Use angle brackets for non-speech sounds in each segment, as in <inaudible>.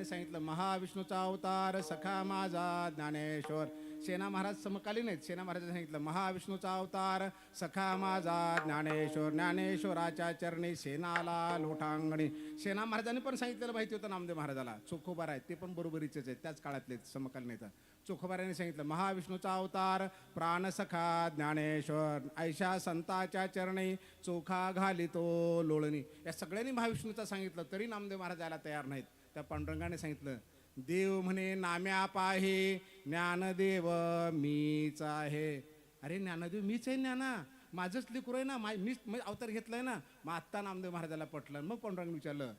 जनाबाईने सांगितलं महाविष्णूचा अवतार सखा माझा ज्ञानेश्वर. सेना महाराज समकालीन आहेत. सेना महाराजांनी सांगितलं महाविष्णूचा अवतार सखा माझा ज्ञानेश्वर. ज्ञानेश्वराच्या चरणी सेनाला लोटांगणी. सेना महाराजांनी पण सांगितलेलं माहिती होतं नामदेव महाराजाला. चोखोबार आहेत. ते पण बरोबरीचेच आहेत. त्याच काळातले आहेत, समकालीन आहेत. चोखोबाराने सांगितलं महाविष्णूचा अवतार प्राणसखा ज्ञानेश्वर. ऐशा संताच्या चरणी चोखा घालितो लोळणी. या सगळ्यांनी महाविष्णूचा सांगितलं तरी नामदेव महाराजाला तयार नाहीत. त्या पांडुरंगाने सांगितलं देव म्हणे नाम्या पाहे ज्ञानदेव मीच आहे. अरे ज्ञानदेव मीच आहे ज्ञाना? माझंच लेकरू आहे ना? मा मीच अवतार घेतलाय ना? मग आत्ता नामदेव महाराजाला पटलं. मग पांडुरंग विचारलं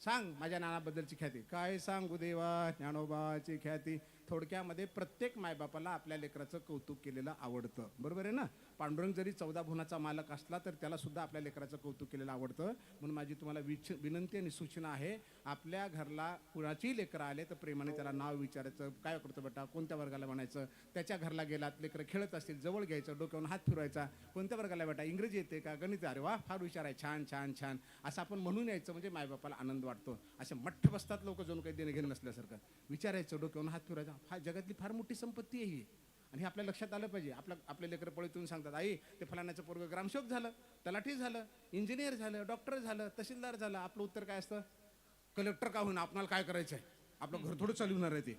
सांग माझ्या नानाबद्दलची ख्याती. काय सांगू देवा? ज्ञानोबाची ख्याती. थोडक्यामध्ये प्रत्येक मायबापाला आपल्या लेकराचं कौतुक केलेलं आवडतं. बरोबर आहे ना? पांडुरंग जरी चौदा भुवनाचा मालक असला तर त्यालासुद्धा आपल्या लेकराचं कौतुक केलेलं आवडतं. म्हणून माझी तुम्हाला विच विनंती आणि सूचना आहे आपल्या घरला कुणाचीही लेकरं आले तर प्रेमाने त्याला नाव विचारायचं काय करतो बेटा? कोणत्या वर्गाला म्हणायचं? त्याच्या घरला गेलात लेकरं खेळत असतील जवळ घ्यायचं डोक्यावरून हात फिरवायचा कोणत्या वर्गाला बेटा? इंग्रजी येते का? गणित अरे वा फार विचार आहे. छान छान छान. असं आपण म्हणून यायचं म्हणजे मायबापाला आनंद वाटतो. असे मठ्ठ बसतात लोक जणू काही देणं घेणं नसल्यासारखं. विचारायचं डोक्यावरून हात फिरायचा फार जगातली फार मोठी संपत्ती आहे ही. आणि हे आपल्या लक्षात आलं पाहिजे. आपलं आपले लेकरं पळीतून सांगतात आई ते फलाण्याचं पोरग ग्रामसेवक झालं तलाठी झालं इंजिनियर झालं डॉक्टर झालं तहसीलदार झालं. आपलं उत्तर काय असतं? कलेक्टर का होईना आपणाला काय करायचं आहे आपलं घर थोडं चालवणार आहे ते.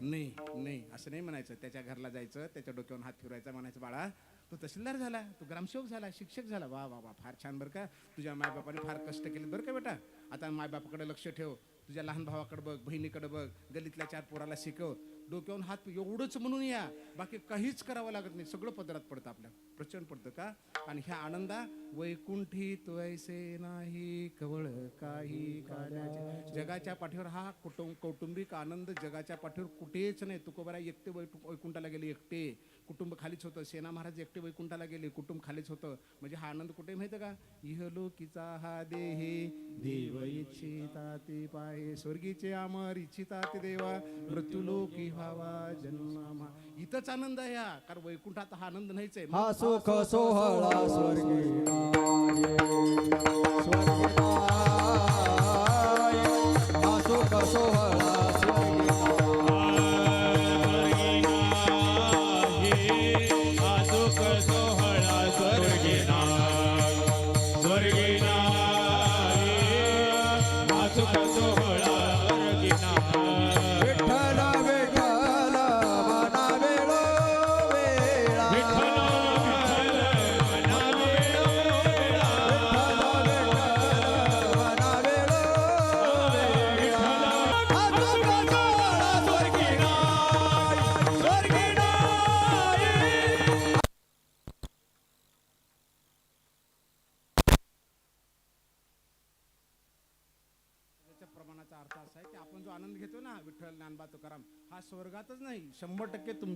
नाही नाही असं नाही म्हणायचं. त्याच्या घरला जायचं त्याच्या डोक्यावर हात फिरवायचा म्हणायचं बाळा तो तहसीलदार झाला तो ग्रामसेवक झाला शिक्षक झाला. वा वा वा फार छान बरं का. तुझ्या मायबापाने फार कष्ट केले बरं का बेटा. आता मायबापाकडे लक्ष ठेव. तुझ्या लहान भावाकडे बघ बहिणीकडे बघ. गलीतल्या चार पोराला शिकव. डोक्यावरून हात एवढंच म्हणून या. बाकी काहीच करावं लागत नाही. सगळं पदरात पडतं आपल्या. प्रचंड पडतं का? आणि ह्या आनंदा वैकुंठी वैसे नाही. कवळ काही कानाच्या जगाच्या पाठीवर हा कुटुंब कौटुंबिक आनंद जगाच्या पाठीवर कुठेच नाही. तुकोबरा एकटे वैकु- वैकुंठाला गेले एकटे. कुटुंब खालीच होतं. सेना महाराज एकटे वैकुंठाला गेले कुटुंब खालीच होतं. म्हणजे हा आनंद कुठे माहिती का? इहलोकीचा हा देहे देव इच्छिता ते पाहे. स्वर्गीचे अमर इच्छिता ते देवा. मृत्यूलोकी व्हावा जन्मा इथंच आनंद आहे हा. कारण वैकुंठात हा आनंद नाहीच आहे. हा सुख सोहळा स्वर्गी हा सुख सोहळा स्वर्गी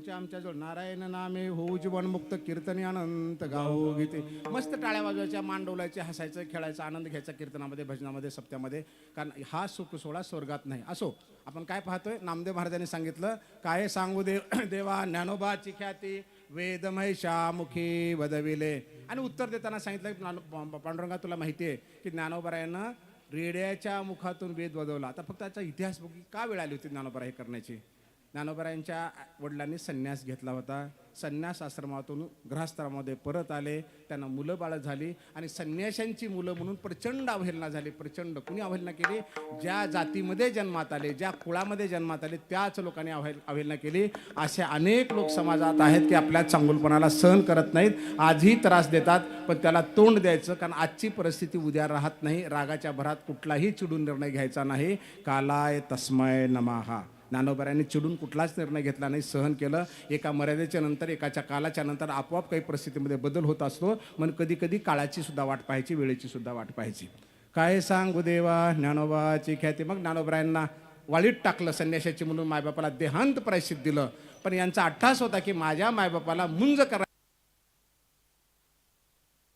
टक्के आमच्याजवळ नारायण नामे होऊ जीवनमुक्त कीर्तनी अनंत गाऊ गीते. मस्त टाळ्या वाजवायच्या मान डोलायचे हसायचं खेळायचं आनंद घ्यायचा कीर्तनामध्ये भजनामध्ये सप्त्यामध्ये. कारण हा सुख सोहळा स्वर्गात नाही. असो आपण काय पाहतोय? नामदेव महाराजांनी सांगितलं काय सांगू देव <clears throat> देवा ज्ञानोबाची ख्याती वेदमहिषा शामुखी वदविले. आणि उत्तर देताना सांगितलं की पांडुरंगा तुला माहिती आहे की ज्ञानोबरायानं रेड्याच्या मुखातून वेद वदवला. आता फक्त त्याचा इतिहास बघू का वेळ आली होती ज्ञानोबरा हे करण्याची? ज्ञानोबरायांच्या वडिलांनी संन्यास घेतला होता. संन्यास आश्रमातून गृहस्थामध्ये परत आले. त्यांना मुलं बाळं झाली आणि संन्याशांची मुलं म्हणून प्रचंड अवहेलना झाली. प्रचंड. कुणी अवहेलना केली? ज्या जातीमध्ये जन्मात आले ज्या कुळामध्ये जन्मात आले त्याच लोकांनी अवहेल अवहेलना केली. असे अनेक लोक समाजात आहेत की आपल्या चांगुलपणाला सहन करत नाहीत. आजही त्रास देतात पण त्याला तोंड द्यायचं कारण आजची परिस्थिती उद्या राहत नाही. रागाच्या भरात कुठलाही चिडून निर्णय घ्यायचा नाही. कालाय तस्मय नमाहा नानोबऱ्यांनी चिडून कुठलाच निर्णय घेतला नाही सहन केलं. एका मर्यादेच्या नंतर एकाच्या कालाच्या नंतर आपोआप काही परिस्थितीमध्ये बदल होत असतो. मग कधी कधी काळाची सुद्धा वाट पाहायची वेळेची सुद्धा वाट पाहायची. काय सांगू देवा ज्ञानोबाची ख्याती. मग ज्ञानोबरायांना वाळीत टाकलं संन्याशाची म्हणून मायबापाला देहांत प्रायश्चित दिलं. पण यांचा अट्टास होता की माझ्या मायबापाला मुंज करा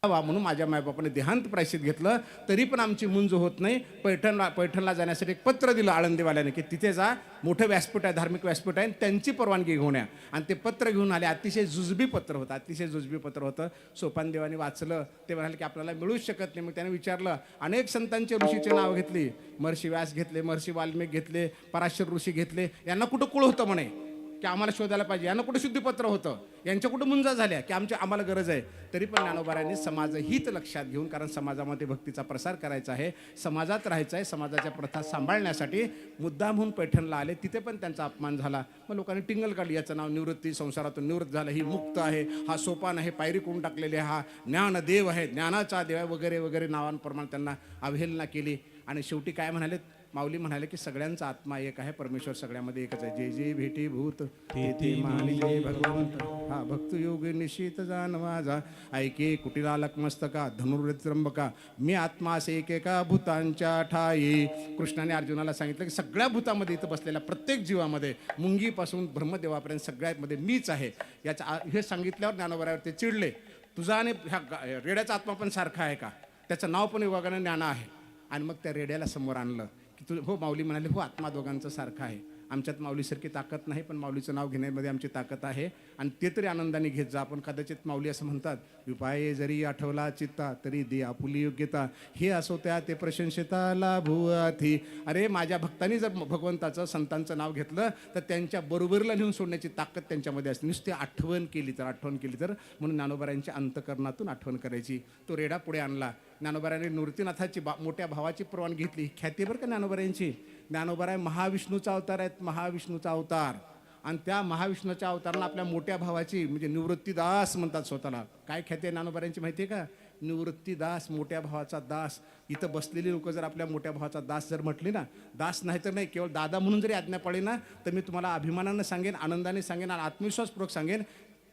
वा म्हणून माझ्या मायबापाने देहांत प्रायश्चित घेतलं. तरी पण आमची मुंज होत नाही. पैठणला पैठणला जाण्यासाठी एक पत्र दिलं आळंदीवाल्याने की तिथे जा. मोठं व्यासपीठ आहे धार्मिक व्यासपीठ आहे आणि त्यांची परवानगी घेऊन या. आणि ते पत्र घेऊन आले. अतिशय जुजबी पत्र होतं अतिशय जुजबी पत्र होतं. सोपानदेवाने वाचलं. ते म्हणाले की आपल्याला मिळूच शकत नाही. मग त्याने विचारलं. अनेक संतांच्या ऋषीचे नाव घेतली. महर्षी व्यास घेतले महर्षी वाल्मिक घेतले पराशर ऋषी घेतले. यांना कुठं कुळ होतं म्हणे? की आम्हाला शोधायला पाहिजे. यांना कुठं शुद्धीपत्र होतं? यांच्या कुठं मुंजा झाल्या? की आमच्या आम्हाला गरज आहे. तरी पण ज्ञानोबारांनी समाजहित लक्षात घेऊन कारण समाजामध्ये भक्तीचा प्रसार करायचा आहे समाजात राहायचं आहे समाजाच्या प्रथा सांभाळण्यासाठी मुद्दा म्हणून पैठणला आले. तिथे पण त्यांचा अपमान झाला. मग लोकांनी टिंगल काढली याचं नाव निवृत्ती संसारातून निवृत्त झालं. ही मुक्त आहे. हा सोपान आहे. पायरी करून टाकलेली आहे, हा ज्ञानदेव आहे. ज्ञानाचा देव आहे. वगैरे वगैरे नावांप्रमाणे त्यांना अवहेलना केली. आणि शेवटी काय म्हणाले माऊली म्हणाले की सगळ्यांचा आत्मा एक आहे परमेश्वर सगळ्यामध्ये एकच आहे. जे जे भेटी भूत मानिले भगवंत. हा भक्त योग निश्चित जाण माझा ऐके कुटिलालक मस्तका धनुर्त्रंबका मी आत्मा असे एकेका भूतांच्या ठाई. कृष्णाने अर्जुनाला सांगितलं की सगळ्या भूतामध्ये इथं बसलेल्या प्रत्येक जीवामध्ये मुंगीपासून ब्रह्मदेवापर्यंत सगळ्यामध्ये मीच आहे. याच्या हे सांगितल्यावर ज्ञानोबरावर ते चिडले. तुझा आणि ह्या रेड्याचा आत्मा पण सारखा आहे का? त्याचं नाव पण योगानं ज्ञान आहे. आणि मग त्या रेड्याला समोर आणलं. की तुझं हो माऊली म्हणाले हो आत्मा दोघांचं सारखं आहे. आमच्यात माऊलीसारखी ताकद नाही पण माऊलीचं नाव घेण्यामध्ये आमची ताकद आहे. आणि ते तरी आनंदाने घेत जा. आपण कदाचित माऊली असं म्हणतात उपाय जरी आठवला चित्ता तरी दे आपुली योग्यता. हे असो त्या ते प्रशंसिताला भुवाथी अरे माझ्या भक्तांनी जर भगवंताचं संतांचं नाव घेतलं तर त्यांच्या बरोबरीला नेऊन सोडण्याची ताकद त्यांच्यामध्ये असते. नुसती आठवण केली तर आठवण केली तर म्हणून ज्ञानोबारांच्या अंतकरणातून आठवण करायची. तो रेडा पुढे आणला. ज्ञानोबारांनी नृत्यनाथाची बा मोठ्या भावाची प्रवान घेतली. ख्याती बरं का ज्ञानोबऱ्यांची ज्ञानोबाराय महाविष्णूचा अवतार आहेत महाविष्णूचा अवतार. आणि त्या महाविष्णूच्या अवताराला आपल्या मोठ्या भावाची म्हणजे निवृत्तीदास म्हणतात स्वतःला. काय ख्याती आहे ज्ञानोबारांची माहिती आहे का? निवृत्तीदास मोठ्या भावाचा दास. इथं बसलेली लोक जर आपल्या मोठ्या भावाचा दास जर म्हटली ना दास नाही तर नाही केवळ दादा म्हणून जरी आज्ञा पाळली ना तर मी तुम्हाला अभिमानानं सांगेन आनंदाने सांगेन आणि आत्मविश्वासपूर्वक सांगेन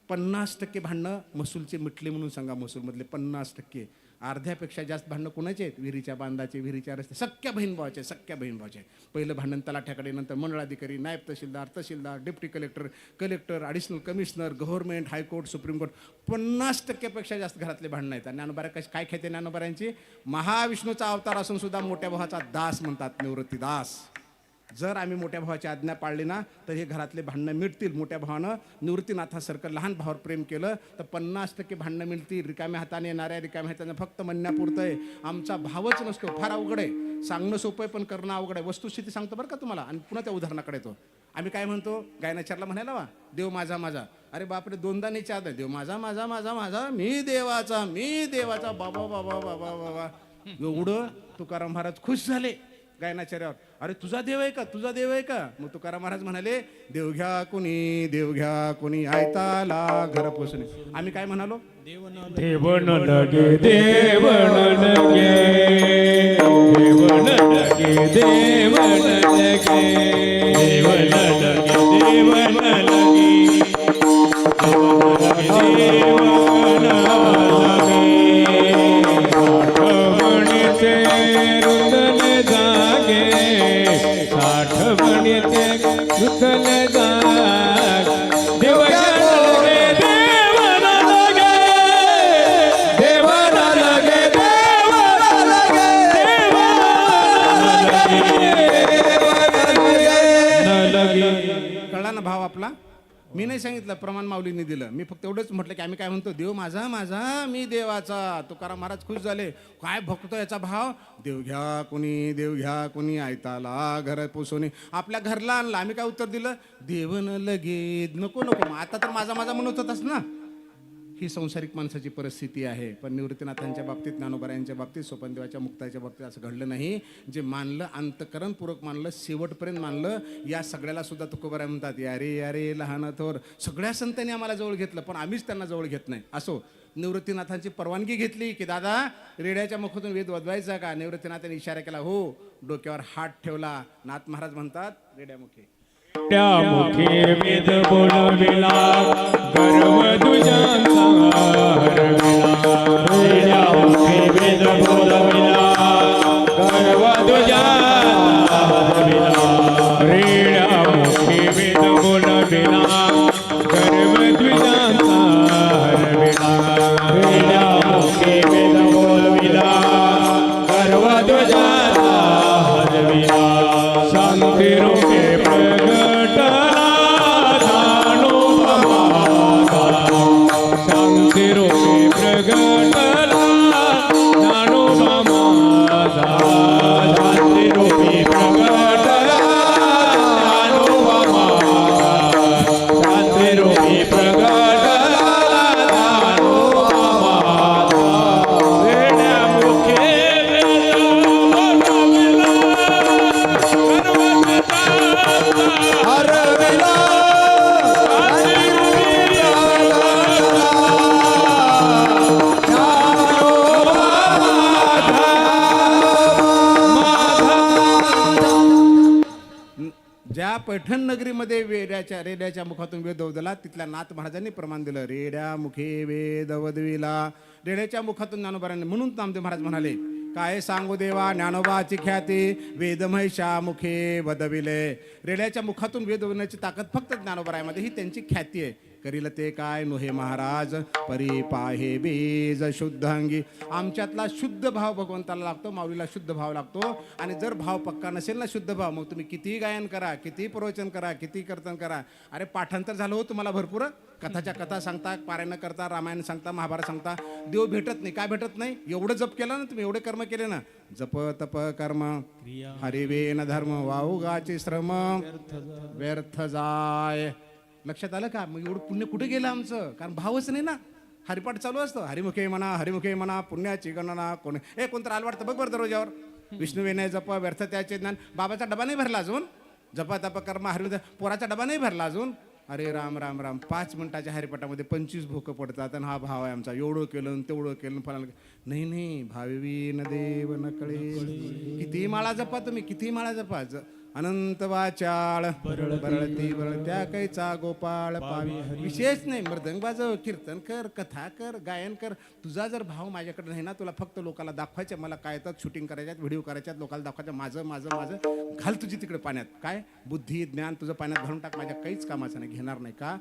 पन्नास टक्के भांडणं महसूलचे मिटले म्हणून सांगा महसूलमधले पन्नास टक्के. अर्ध्यापेक्षा जास्त भांडणं कोणाचे आहेत? विहिरीच्या बांधाचे विहिरीच्या रस्ते सख्या बहीण भावाचे सख्या बहीण भावाचे पहिलं भांडण तलाठ्याकडे नंतर मंडळाधिकारी नायब तहसीलदार तहसीलदार deputy collector collector additional commissioner government high court supreme court पन्नास टक्क्यापेक्षा जास्त घरातले भांडणं आहेत. आणि ज्ञानोबाऱ्या कशी काय खेळते ज्ञानोबाऱ्यांची? महाविष्णूचा अवतार असून सुद्धा मोठ्या भावाचा दास म्हणतात निवृत्ती दास. जर आम्ही मोठ्या भावाची आज्ञा पाळली ना तर हे घरातले भांडणं मिळतील मोठ्या भावानं निवृत्तीनाथासारखं लहान भावावर प्रेम केलं तर पन्नास टक्के भांडणं मिळतील रिकाम्या हाताने येणाऱ्या रिकाम्या हाताने फक्त म्हणण्यापुरतं आहे आमचा भावच नसतो. फार अवघड आहे. सांगणं सोपं आहे पण करणं अवघड आहे. वस्तुस्थिती सांगतो बरं का तुम्हाला. आणि पुन्हा त्या उदाहरणाकडे येतो. आम्ही काय म्हणतो? गायनाचारला म्हणायला वा देव माझा माझा. अरे बापरे दोनदा नाही चार देव माझा माझा माझा माझा. मी देवाचा मी देवाचा. बाबा बाबा बाबा बाबा. एवढं तुकाराम महाराज खुश झाले. गायनाचार्यावर अरे तुझा देव आहे का? तुझा देव आहे का? मग तुकाराम महाराज म्हणाले देव घ्या कुणी देव घ्या कुणी आयताला घर पोचणे आम्ही काय म्हणालो? देवन लगे देवन लगे देवन लगे देवन लगे. प्रमाण माऊलींनी दिलं. मी फक्त एवढंच म्हटलं की आम्ही काय म्हणतो देव माझा माझा मी देवाचा. तुकाराम महाराज खुश झाले. काय भक्तो याचा भाव? देव घ्या कोणी देव घ्या कोणी आयताला घर पोसवणे आपल्या घरला आणला. आम्ही काय उत्तर दिलं? देवन लगे नको नको मग आता तर माझा माझा म्हणत होतास ना. ही संसारिक माणसाची परिस्थिती आहे. पण निवृत्तीनाथांच्या बाबतीत ज्ञानोबरायांच्या बाबतीत सोपनदेवाच्या मुक्ताच्या बाबतीत असं घडलं नाही. जे मानलं अंतकरणपूर्वक मानलं शेवटपर्यंत मानलं या सगळ्याला सुद्धा तुकोबराय म्हणतात यारे यारे लहान थोर. सगळ्या संतांनी आम्हाला जवळ घेतलं पण आम्हीच त्यांना जवळ घेत नाही. असो निवृत्तीनाथांची परवानगी घेतली की दादा रेड्याच्या मुखातून वेद वदवायचा का? निवृत्तीनाथांनी इशारा केला हो. डोक्यावर हात ठेवला. नाथ महाराज म्हणतात रेड्यामुखे. त्या मुखे वेद बोलविला गर्व तुझ्या मुखे वेद बोलविला गर्व तुझ्या रेड्या मुखे वेद बोलविला गर्व तुझ्यांचा मुखे वेद बोलविला गर्व तुझ्या रेड्याच्या रेड्याच्या मुखातून वेद वदला तिथल्या नाथ महाराजांनी प्रमाण दिलं. रेड्या मुखे वेद वदविला. रेड्याच्या मुखातून ज्ञानोबारांनी म्हणून नामदेव महाराज म्हणाले काय सांगू देवा ज्ञानोबाची ख्याती वेदमहिषा मुखे वदविले. रेड्याच्या मुखातून वेद वदण्याची ताकद फक्त ज्ञानोबरायामध्ये ही त्यांची ख्याती आहे. करील ते काय नोहे महाराज? परी पाहे बीज शुद्धांगी. आमच्यातला शुद्ध भाव भगवंताला लागतो माऊलीला शुद्ध भाव लागतो. आणि जर भाव पक्का नसेल ना शुद्ध भाव मग तुम्ही कितीही गायन करा कितीही प्रवचन करा किती कीर्तन करा. अरे पाठांतर झालं हो तुम्हाला भरपूर. कथाच्या कथा सांगता पारायण करता रामायण सांगता महाभारत सांगता. देव भेटत नाही. काय भेटत नाही? एवढं जप केलं ना तुम्ही एवढे कर्म केले ना. जप तप कर्म. हरिवेन धर्म वाहुगाचे श्रम. व्यर्थ जाय. लक्षात आलं का? मग एवढं पुण्य कुठे गेलं आमचं? कारण भावच नाही ना. हरिपाठ चालू असतं. हरिमुखे म्हणा हरिमुखे म्हणा पुण्याची गणना कोण हे कोणतं आलं वाटतं? बघ बरं दररोजावर विष्णू विनय जप व्यर्थ त्याचे ज्ञान. बाबाचा डबा नाही भरला अजून? जपा तप कर्म हरि पोराचा डबा नाही भरला अजून? अरे राम राम राम. पाच मिनटाच्या हरिपाठामध्ये पंचवीस भोकं पडतात आणि हा भाव आहे आमचा. एवढं केलं तेवढं केलं फलान नाही नाही. भावी न देव न कळे किती माळा जपा तुम्ही? किती माळा जपा? ज- अनंत वाचाळ बरळती बरळत्या कैचा गोपाळ पावी. विशेष नाही मृदंग वाजव कीर्तन कर कथा कर गायन कर. तुझा जर भाव माझ्याकडे नाही ना तुला फक्त लोकांना दाखवायचं मला काय येतात शूटिंग करायच्यात व्हिडिओ करायच्यात लोकांना दाखवायचं माझं माझं माझं. घाल तुझी तिकडे पाण्यात. काय? बुद्धी ज्ञान तुझं पाण्यात घालून टाक. माझ्या काहीच कामाचं नाही घेणार नाही का?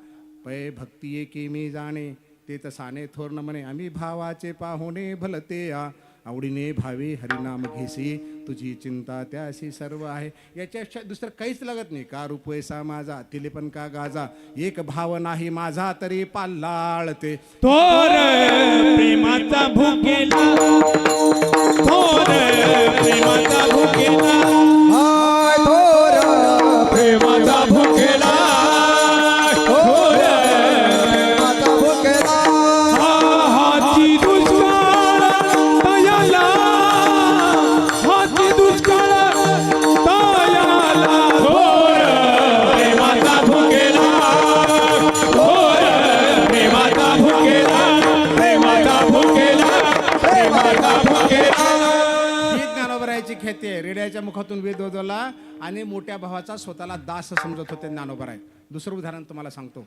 पै भक्ती की मी जाणे ते तसाने थोर न म्हणे आम्ही भावाचे पाहुणे भलते आ आवडीने भावे हरिनाम घेसी तुझी चिंता त्याशी सर्व आहे. याच्यापेक्षा दुसरं काहीच लागत नाही. का रूप पैसा माझा तिले पण का गाजा? एक भाव नाही माझा तरी पाल्लाळते. थोर प्रेमाचा भुकेला थोर प्रेमाचा भुकेला. थोर प्रेमाचा मुखातून वेद वदवला आणि मोठ्या भावाचा स्वतःला दास समजत होते ज्ञानोबराय. दुसरं उदाहरण तुम्हाला सांगतो.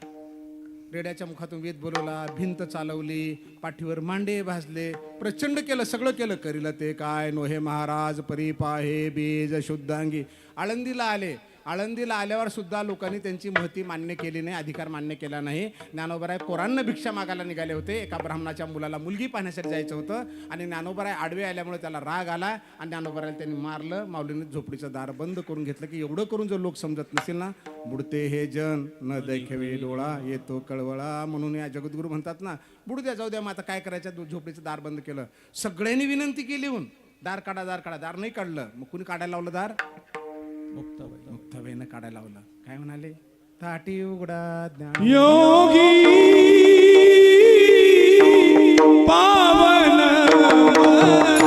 रेड्याच्या मुखातून वेद बोलवला भिंत चालवली पाठीवर मांडे भाजले प्रचंड केलं सगळं केलं करील ते काय? नोहे महाराज परी पाहे बीज शुद्धांगी. आळंदीला आले आळंदीला आल्यावर सुद्धा लोकांनी त्यांची महती मान्य केली नाही अधिकार मान्य केला नाही. ज्ञानोबराय पोरांना भिक्षा मागायला निघाले होते. एका ब्राह्मणाच्या मुलाला मुलगी पाहण्यासाठी जायचं होतं आणि ज्ञानोबराय आडवे आल्यामुळे त्याला राग आला आणि ज्ञानोबरायला त्यांनी मारलं. माऊलीने झोपडीचं दार बंद करून घेतलं की एवढं करून जर लोक समजत नसेल ना बुडते हे जन न देखवे डोळा येतो कळवळा म्हणून या जगद्गुरू म्हणतात ना बुडू द्या जाऊ द्या मग आता काय करायचं? झोपडीचं दार बंद केलं. सगळ्यांनी विनंती केली होऊन. दार काढा दार काढा. दार नाही काढलं. मग कुणी काढायला लावलं दार? मुक्ताबाईनं काढायला लावलं. काय म्हणाले? ताटी उघडा ज्ञान. योगी पावन.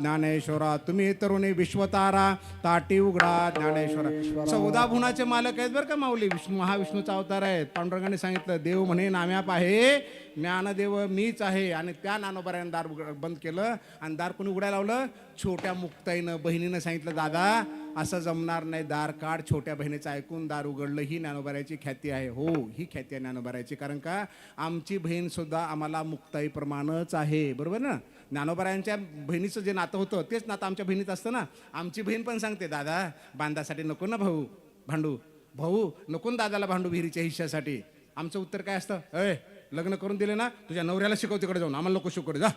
ज्ञानेश्वरा तुम्ही तरुणी विश्वतारा ताटी उघडा ज्ञानेश्वरा. चौदा गुणाचे मालक आहेत बरं का माऊली विष्णू महाविष्णूचा अवतार आहेत. पांडुरंगाने सांगितलं देव म्हणे नाम्याप आहे ज्ञानदेव मीच आहे. आणि त्या नानोबऱ्यानं दार उघड बंद केलं आणि दार कोणी उघडायला लावलं? छोट्या मुक्ताईनं बहिणीनं सांगितलं दादा असं जमणार नाही दार काढ. छोट्या बहिणीचं ऐकून दार उघडलं ही ज्ञानोबऱ्याची ख्याती आहे. हो ही ख्याती आहे ज्ञानोबऱ्याची कारण का? आमची बहीण सुद्धा आम्हाला मुक्ताईप्रमाणेच आहे. बरोबर ना? ज्ञानोबरायांच्या बहिणीचं जे नातं होतं तेच नातं आमच्या बहिणीत असतं ना. आमची बहीण पण सांगते दादा बांधासाठी नको ना भाऊ भांडू. भाऊ नको ना दादाला भांडू विहिरीच्या हिश्श्यासाठी. आमचं उत्तर काय असतं? अय लग्न करून दिले ना तुझ्या नवऱ्याला शिकव तिकडे जाऊन. आम्हाला नको शिकवडे जा.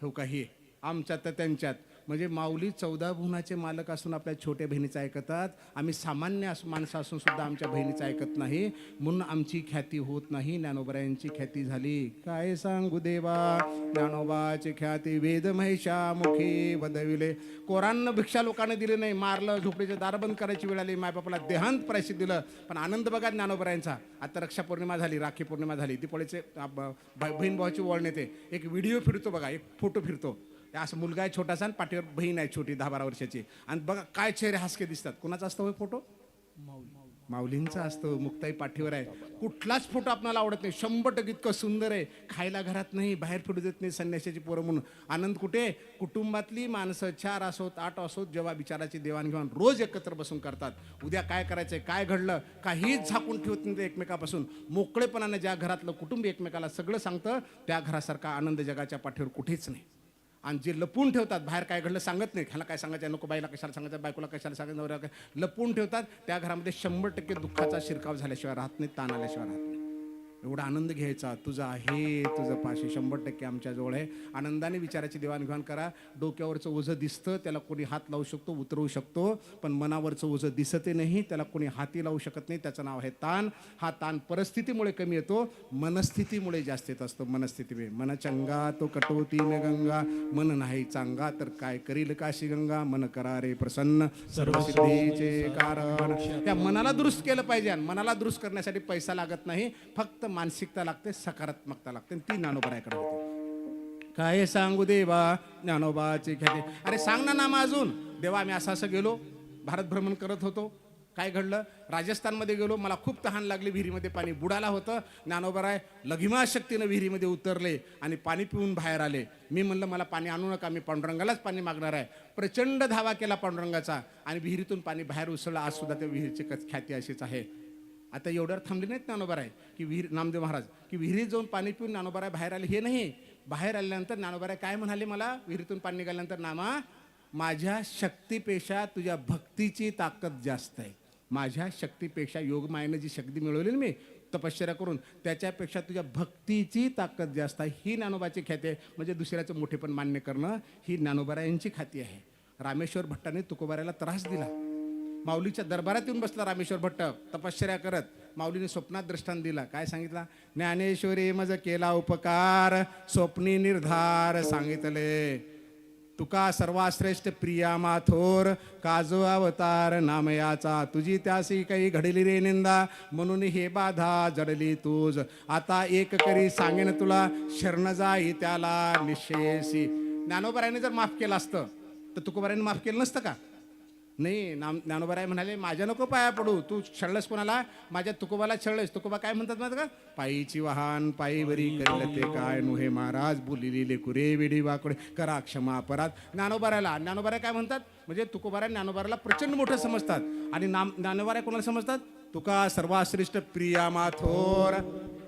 हो काही आमच्यात तर त्यांच्यात. म्हणजे माऊली चौदा गुणाचे मालक असून आपल्या छोट्या बहिणीचं ऐकतात. आम्ही सामान्य माणसं असून सुद्धा आमच्या बहिणीचं ऐकत नाही. म्हणून आमची ख्याती होत नाही. ज्ञानोबरायांची ख्याती झाली. काय सांगू देवा? ज्ञानोबाची ख्याती वेद महिषा मुखी वदविले. कोरांना भिक्षा लोकांना दिली नाही. मारलं झोपडीचे दार बंद करायची वेळ आली. मायबापाला देहांत प्रायशी दिलं. पण आनंद बघा ज्ञानोबरायांचा. आता रक्षा पौर्णिमा झाली राखी पौर्णिमा झाली. दिपोळीचे बहीण भावाची वळण येते. एक व्हिडिओ फिरतो बघा एक फोटो फिरतो. असं मुलगा आहे छोटासा आणि पाठीवर बहीण आहे छोटी दहा बारा वर्षाची. आणि बघा काय चेहरे हसके दिसतात. कुणाचा असतो हो फोटो? माऊलींचा असतो मुक्ताई पाठीवर आहे. कुठलाच फोटो आपल्याला आवडत नाही. शंभर टक्के इतकं सुंदर आहे. खायला घरात नाही बाहेर फिरू देत नाही संन्याशाची पोरं म्हणून. आनंद कुठे? कुटुंबातली माणसं चार असोत आठ असोत जेव्हा विचाराची देवाणघेवाण रोज एकत्र बसून करतात. उद्या काय करायचंय काय घडलं काहीच झाकून ठेवत नाही ते एकमेकापासून. मोकळेपणाने ज्या घरातलं कुटुंब एकमेकाला सगळं सांगतं त्या घरासारखा आनंद जगाच्या पाठीवर कुठेच नाही. आणि जे लपून ठेवतात बाहेर काय घडलं सांगत नाही ह्याला काय सांगायचं? नको बाईला कशाला सांगायचं? बायकोला कशाला सांगायचं? नवऱ्याला काय? लपून ठेवतात. त्या घरामध्ये शंभर टक्के दुःखाचा शिरकाव झाल्याशिवाय राहत नाही ताण आल्याशिवाय राहत नाही एवढा आनंद घ्यायचा. तुझं आहे तुझं पाशी शंभर टक्के आमच्याजवळ आहे. आनंदाने विचाराची देवाणघेवाण करा. डोक्यावरचं ओझं दिसतं त्याला कोणी हात लावू शकतो उतरवू शकतो. पण मनावरचं ओझं दिसते नाही त्याला कोणी हाती लावू शकत नाही त्याचं नाव आहे ताण. हा ताण परिस्थितीमुळे कमी येतो मनस्थितीमुळे जास्त येत असतो. मनस्थिती म्हणजे मन चंगा तो कटोती न गंगा. मन नाही चांगा तर काय करील काशी गंगा? मन करा रे प्रसन्न सर्वसिद्धीचे कारण. त्या मनाला दुरुस्त केलं पाहिजे मनाला दुरुस्त करण्यासाठी पैसा लागत नाही. फक्त मानसिकता लागते सकारात्मकता लागते ती ज्ञानोबरायकडे होते काय सांगू देवा? ज्ञानोबाची ख्याती. अरे सांग ना नाम अजून. देवा आम्ही असं असं गेलो भारत भ्रमण करत होतो. काय घडलं? राजस्थानमध्ये गेलो मला खूप तहान लागली विहिरीमध्ये पाणी बुडाला होतं. ज्ञानोबराय लघिमा शक्तीनं विहिरीमध्ये उतरले आणि पाणी पिऊन बाहेर आले. मी म्हणलं मला पाणी आणू नका मी पांडुरंगालाच पाणी मागणार आहे प्रचंड धावा केला पांडुरंगाचा आणि विहिरीतून पाणी बाहेर उसळलं. आज सुद्धा त्या विहिरीची ख्याती अशीच आहे. आता एवढ्यावर थांबली नाहीत ज्ञानोबाराय की विहीर नामदेव महाराज की विहिरीत जाऊन पाणी पिऊन ज्ञानोबाराय बाहेर आले हे नाही. बाहेर आल्यानंतर ज्ञानोबाराय काय म्हणाले मला? विहिरीतून पाणी निघाल्यानंतर नामा माझ्या शक्तीपेक्षा तुझ्या भक्तीची ताकद जास्त आहे. माझ्या शक्तीपेक्षा योगमायेनं जी शक्ती मिळवली ना मी तपश्चर्या करून त्याच्यापेक्षा तुझ्या भक्तीची ताकद जास्त आहे. ही ज्ञानोबाची ख्याती आहे. म्हणजे दुसऱ्याचं मोठेपण मान्य करणं ही ज्ञानोबारायांची खाती आहे. रामेश्वर भट्टाने तुकोबाऱ्याला त्रास दिला. माऊलीच्या दरबारात येऊन बसला रामेश्वर भट्ट तपश्चर्या करत. माऊलीने स्वप्नात दृष्टांत दिला. काय सांगितला? ज्ञानेश्वरी मज केला उपकार स्वप्नी निर्धार सांगितले. तुका सर्वाश्रेष्ठ प्रिया माथोर काजो अवतार नामयाचा. तुझी त्यासी काही घडली रे निंदा म्हणून हे बाधा जडली तुझ आता एक करी सांगेन तुला शरण जाई त्याला निश्चयसी ज्ञानोबरायाने जर माफ केलं असतं तर तुकोबारायने माफ केलं नसतं का? नाही नाम ज्ञानोबाराय म्हणाले माझ्या नको पाया पडू तू छळलंस कोणाला? माझ्या तुकोबाला छळलंस. तुकोबा काय म्हणतात माहिती का? पायीची वाहन पायीवरी करील ते काय नुहे महाराज बोलिली लेकुरे विडी वाकडे करा क्षमा अपराध. ज्ञानोबारायला ज्ञानोबाराय काय म्हणतात? म्हणजे तुकोबाराय ज्ञानोबाराला प्रचंड मोठं समजतात. आणि नाम ज्ञानोबाराय कोणाला समजतात? तुका सर्वाश्रेष्ठ प्रिया माथोर.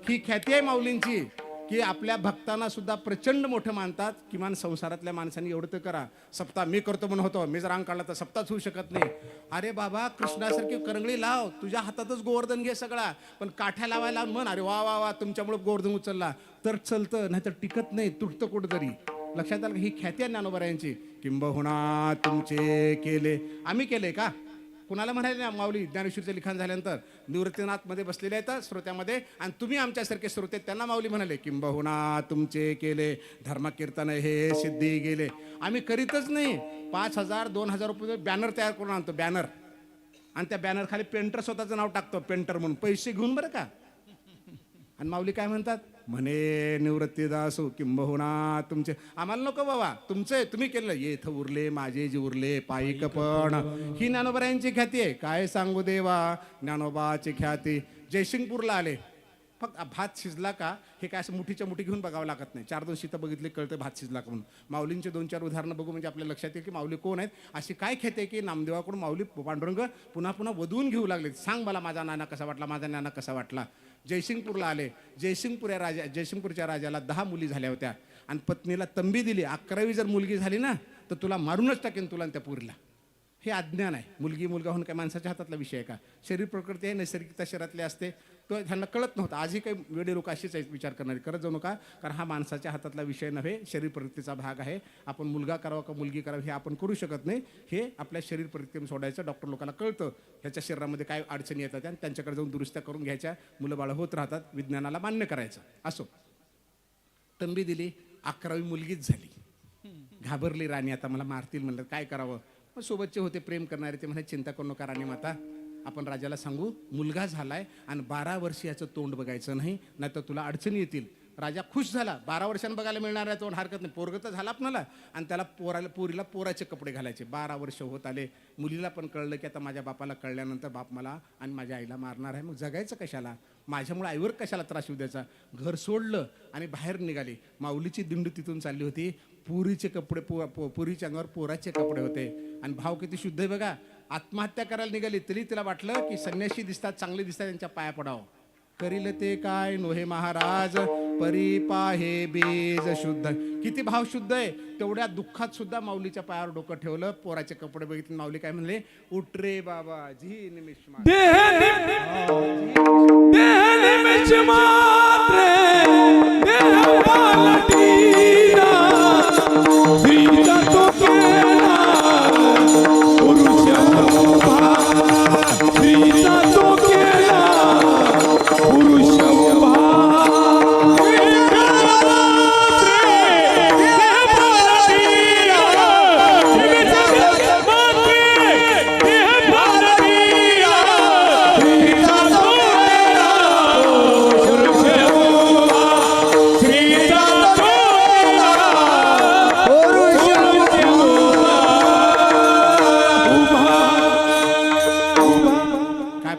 ही ख्याती आहे माऊलींची. की आपल्या भक्तांना सुद्धा प्रचंड मोठं मानतात. किमान संसारातल्या माणसांनी एवढं तर करा. सप्ताह मी करतो म्हणून होतो. मी जर अंग काढला तर सप्ताहच होऊ शकत नाही. अरे बाबा कृष्णासारखी करंगळी लाव. तुझ्या हातातच गोवर्धन घे सगळा. पण काठ्या लावायला म्हण. अरे वा वा वा तुमच्यामुळे गोवर्धन उचलला. तर चलतं नाहीतर टिकत नाही तुटतं कुठंतरी. लक्षात आलं ही ख्याती आहे ज्ञानोबरायांची. किंबहुना तुमचे केले. आम्ही केले का? कुणाला म्हणाले ना माऊली ज्ञानेश्वरीचं लिखाण झाल्यानंतर निवृत्तीनाथमध्ये बसलेले आहेत श्रोत्यामध्ये आणि तुम्ही आमच्यासारखे श्रोते त्यांना माऊली म्हणाले किंबहुना तुमचे केले धर्मकीर्तन हे सिद्धी गेले. आम्ही करीतच नाही. पाच हजार दोन हजार रुपये बॅनर तयार करून आणतो बॅनर. आणि त्या बॅनर खाली पेंटर स्वतःचं नाव टाकतो पेंटर म्हणून. पैसे घेऊन बरं का. आणि माऊली काय म्हणतात? म्हणे निवृत्तीदासू किंबहुना तुमचे. आम्हाला नको बाबा तुमचे तुम्ही केलं. येथ उरले माझे जे उरले पायिक पण ही ज्ञानोबरायांची ख्याती आहे. काय सांगू देवा ज्ञानोबाची ख्याती. जयसिंगपूरला आले. फक्त भात शिजला का? हे काय असं मुठीच्या मुठी घेऊन बघावं लागत नाही. चार दोन शीतं बघितले कळतं भात शिजला का म्हणून. माऊलींचे दोन चार उदाहरणं बघू म्हणजे आपल्या लक्षात येईल की माऊली कोण आहेत. अशी काय खेते की नामदेवाकडून माऊली पांडुरंग पुन्हा पुन्हा वधवून घेऊ लागले सांग मला माझा नाना कसा वाटला माझा नाना कसा वाटला? जयसिंगपूरला आले. जयसिंगपूर या राजा जयसिंगपूरच्या राजाला दहा मुली झाल्या होत्या. आणि पत्नीला तंबी दिली. अकरावी जर मुलगी झाली ना तर तुला मारूनच टाकेन तुला आणि त्या पुरीला. हे अज्ञान आहे. मुलगी मुलगा होऊन काय माणसाच्या हातातला विषय आहे का? शरीर प्रकृती आहे नैसर्गिकता शरीरातले असते. तो ह्यांना कळत नव्हतं. आजही काही वेळे लोक अशीच विचार करणारे. करत जाऊ नका कारण हा माणसाच्या हातातला विषय नव्हे शरीर प्रवृत्तीचा भाग आहे. आपण मुलगा करावा का मुलगी करावी हे आपण करू शकत नाही. हे आपल्या शरीर प्रवृत्तीने सोडायचं डॉक्टर लोकांना कळतं. ह्याच्या शरीरामध्ये काय अडचणी येतात आणि त्यांच्याकडे जाऊन दुरुस्त्या करून घ्यायच्या. मुलं बाळं होत राहतात विज्ञानाला मान्य करायचं. असो. तंबी दिली अकरावी मुलगीच झाली. घाबरली राणी आता मला मारतील म्हणलं काय करावं? मग सोबतचे होते प्रेम करणारे ते म्हणे चिंता करू नका राणी माता. आपण राजाला सांगू मुलगा झालाय आणि बारा वर्ष याचं तोंड बघायचं नाही नाहीतर तुला अडचणी येतील. राजा खुश झाला. बारा वर्षांना बघायला मिळणार आहे तोंड हरकत नाही. पोरग तर झाला आपणाला. आणि त्याला पोराला पोरीला पोराचे कपडे घालायचे. बारा वर्ष होत आले. मुलीला पण कळलं की आता माझ्या बापाला कळल्यानंतर बाप मला आणि माझ्या आईला मारणार आहे. मग जगायचं कशाला? माझ्यामुळे आईवर कशाला त्रास येऊ द्यायचा? घर सोडलं आणि बाहेर निघाली. माऊलीची दिंडी तिथून चालली होती. पुरीचे कपडे पो- पुरीच्या अंगावर पोराचे कपडे होते. आणि भाव किती शुद्ध आहे बघा. आत्महत्या करायला निघाली तरी तिला वाटलं की संन्याशी दिसतात चांगले दिसतात त्यांच्या पाया पडावं. करील ते काय नोहे महाराज? परी पाहे बीज शुद्ध. किती भाव शुद्ध आहे. तेवढ्या दुःखात सुद्धा माऊलीच्या पायावर डोकं ठेवलं पोराचे कपडे बघितले माऊली काय म्हणले उठरे बाबा झी निमिष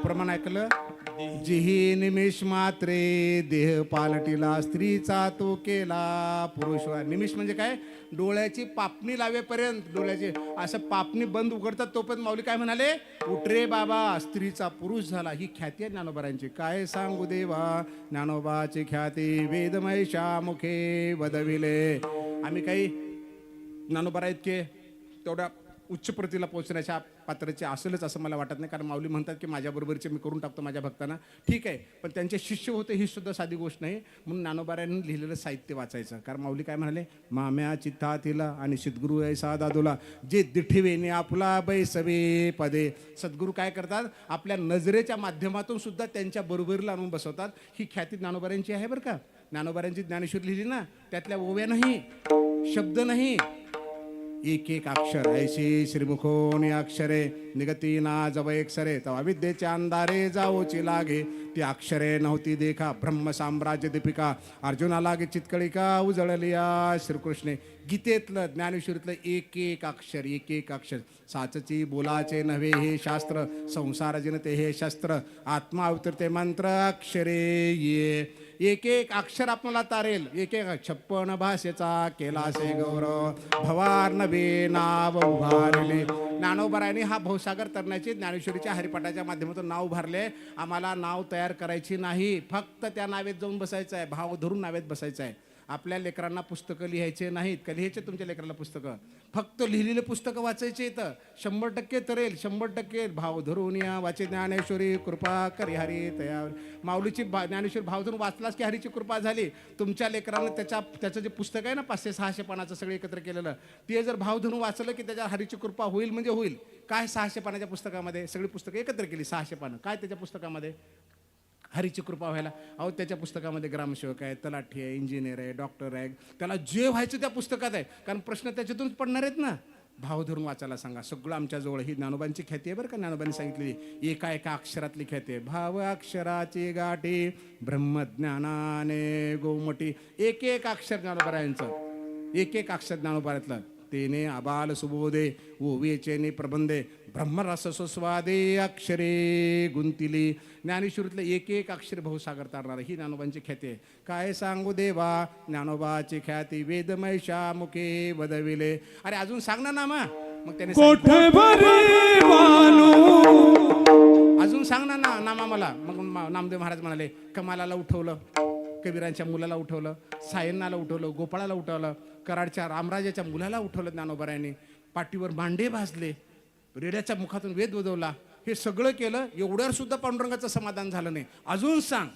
प्रमाण ऐकलं? जिही निमिष मात्रे देह पालटीला स्त्रीचा तो केला पुरुष निमिष म्हणजे काय? डोळ्याची पापणी लावेपर्यंत डोळ्याची असं पापणी बंद उघडतात तोपर्यंत माऊली काय म्हणाले? उठरे बाबा स्त्रीचा पुरुष झाला. ही ख्याती आहे ज्ञानोबारांची काय सांगू देवा ज्ञानोबाची ख्याती वेदमयशा मुखे वदविले. आम्ही काही ज्ञानोबारा इतके तेवढ्या उच्च प्रतीला पोहोचण्याच्या पात्राचे असेलच असं मला वाटत नाही. कारण माऊली म्हणतात की माझ्याबरोबरचे मी करून टाकतो माझ्या भक्तांना. ठीक आहे पण त्यांचे शिष्य होते ही सुद्धा साधी गोष्ट नाही. म्हणून नानोबाऱ्यांनी लिहिलेलं साहित्य वाचायचं. कारण माऊली काय म्हणाले? माम्या चित्ता तिला आणि सद्गुरू ऐसा दादूला जे दिठिवेने आपला बैसवे पदे. सद्गुरू काय करतात? आपल्या नजरेच्या माध्यमातून सुद्धा त्यांच्या बरोबरीला आणून बसवतात. ही ख्याती ज्ञानोबाऱ्यांची आहे बरं का? ज्ञानोबाऱ्यांची ज्ञानेश्वर लिहिली ना त्यातल्या ओव्या नाही शब्द नाही एक एक अक्षर ऐशी श्रीमुखोनी अक्षरे निगती ना जव एक सरे तवा विद्येचे अंधारे जाऊची लागे. ती अक्षरे नव्हती देखा ब्रह्म साम्राज्य दीपिका. अर्जुना लागे चितकळिका उजळलिया श्रीकृष्णे. गीतेतलं ज्ञानेश्वरीतलं एक एक अक्षर एक एक अक्षर. साचची बोलाचे नव्हे हे शास्त्र संसारजनते हे शस्त्र. आत्मा अवतरते मंत्र अक्षरे ये. एक एक अक्षर आपल्याला तारेल. एक एक छप्पन भाषेचा केलासे गौरव भवार नवे नाव उभारले. ज्ञानोबरायांनी हा भवसागर तरण्याची ज्ञानेश्वरीच्या हरिपाठाच्या माध्यमातून नाव उभारले. आम्हाला नाव तयार करायची नाही. फक्त त्या नावेत जाऊन बसायचं आहे. भाव धरून नावेत बसायचं आहे. आपल्या लेकरांना पुस्तकं लिहायचे नाहीत. का लिहायचे तुमच्या लेकराला पुस्तकं? फक्त लिहिलेले पुस्तकं वाचायचे तर शंभर टक्के तरेल शंभर टक्के. भाव धरून या वाचे ज्ञानेश्वरी कृपा करी हरी तया माऊलीची भा ज्ञानेश्वरी भाव धरून वाचलास की हरीची कृपा झाली? तुमच्या लेकरानं त्याच्या त्याचं जे पुस्तक आहे ना पाचशे सहाशे पानाचं सगळं एकत्र केलेलं ते जर भाव धरून वाचलं की त्याच्या हरीची कृपा होईल म्हणजे होईल. काय सहाशे पानाच्या पुस्तकामध्ये सगळी पुस्तकं एकत्र केली सहाशे पानं? काय त्याच्या पुस्तकामध्ये? हरीची कृपा व्हायला. अहो त्याच्या पुस्तकामध्ये ग्रामसेवक आहे तलाठी आहे इंजिनियर आहे डॉक्टर आहे. त्याला जे व्हायचं त्या पुस्तकात आहे. कारण प्रश्न त्याच्यातूनच पडणार आहेत ना. भाव धरून वाचायला सांगा. सगळं आमच्याजवळ ही ज्ञानोबांची ख्याती आहे बरं का ज्ञानोबांनी सांगितलेली. एका एका अक्षरातली ख्याती आहे. भाव अक्षराची गाठी ब्रह्मज्ञानाने गोमटी. एक एक अक्षर ज्ञानोबरायांचं एक एक अक्षर ज्ञानोबरातलं तेने आबाल सुबोधे ओवीचेने प्रबंधे ब्रह्मरस सुस्वादे अक्षरे गुंतिली. ज्ञानेश्वरीतलं एक एक अक्षर भाऊसागर तारणार ही ज्ञानोबांची ख्याती आहे. काय सांगू देवा? ज्ञानोबाची ख्याती वेदमयशा मुखे वदविले. अरे अजून सांग ना नामा मग त्याने अजून सांग ना ना नामा मला? मग मा- नामदेव महाराज म्हणाले कमालाला उठवलं कबीरांच्या मुलाला उठवलं सायन्नाला उठवलं गोपाळाला उठवलं कराडच्या रामराजाच्या मुलाला उठवलं ज्ञानोबरायाने. पाठीवर मांडे भाजले. रेड्याच्या मुखातून वेद वजवला हे सगळं केलं एवढ्यावर सुद्धा पांडुरंगाचं समाधान झालं नाही. अजून सांग.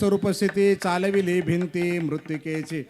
स्वरूपस्थिती स्वरूप स्थिती चालविली भिंती मृत्तिकेची